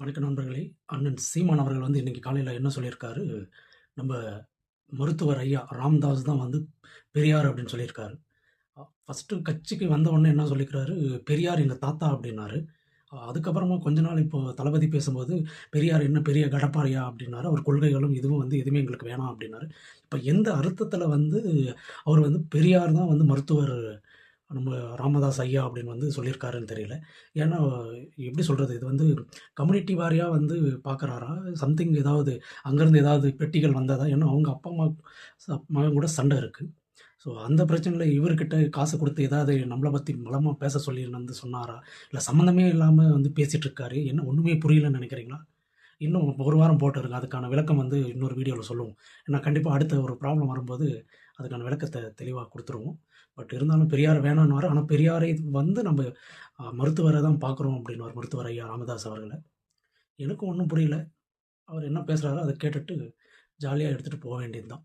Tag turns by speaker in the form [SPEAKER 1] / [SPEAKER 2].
[SPEAKER 1] வணக்க நண்பர்களே அண்ணன் சீமான் அவர்கள் வந்து இன்றைக்கி காலையில் என்ன சொல்லியிருக்காரு? நம்ம மருத்துவர் ஐயா ராம்தாஸ் தான் வந்து பெரியார் அப்படின்னு சொல்லியிருக்காரு. ஃபஸ்ட்டு கட்சிக்கு வந்த உடனே என்ன சொல்லியிருக்காரு பெரியார் எங்கள் தாத்தா அப்படின்னாரு. அதுக்கப்புறமா கொஞ்ச நாள் இப்போ தளபதி பேசும்போது பெரியார் என்ன பெரிய கடப்பாரியா அப்படின்னாரு. அவர் கொள்கைகளும் இதுவும் வந்து எதுவுமே எங்களுக்கு வேணாம் அப்படின்னாரு. இப்போ எந்த அர்த்தத்தில் வந்து அவர் வந்து பெரியார் தான் வந்து மருத்துவர் நம்ம ராமதாஸ் ஐயா அப்படின்னு வந்து சொல்லியிருக்காருன்னு தெரியல. ஏன்னா எப்படி சொல்கிறது இது வந்து கம்யூனிட்டி வாரியாக வந்து பார்க்குறாரா? சம்திங் ஏதாவது அங்கேருந்து ஏதாவது பெட்டிகள் வந்ததா? ஏன்னா அவங்க அப்பா அம்மா மகன் கூட சண்டை இருக்குது ஸோ அந்த பிரச்சனையில் இவர்கிட்ட காசு கொடுத்து ஏதாவது நம்மளை பற்றி மலமாக பேச சொல்லி வந்து சொன்னாரா? இல்லை சம்மந்தமே இல்லாமல் வந்து பேசிகிட்டு இருக்காரு? என்ன ஒன்றுமே புரியலன்னு நினைக்கிறீங்களா? இன்னும் ஒரு வாரம் போட்டுருங்க அதுக்கான விளக்கம் வந்து இன்னொரு வீடியோவில் சொல்லுவோம். ஏன்னா கண்டிப்பாக அடுத்த ஒரு ப்ராப்ளம் வரும்போது அதுக்கான விளக்கத்தை தெளிவாக கொடுத்துருவோம். பட் இருந்தாலும் பெரியார் வேணான்னு வர ஆனால் பெரியாரை வந்து நம்ம மருத்துவரை தான் பார்க்குறோம் அப்படின்னு ஒரு மருத்துவர் ஐயா ராமதாஸ் அவர்களை. எனக்கும் ஒன்றும் புரியல. அவர் என்ன பேசுகிறாரோ அதை கேட்டுட்டு ஜாலியாக எடுத்துகிட்டு போக வேண்டியது தான்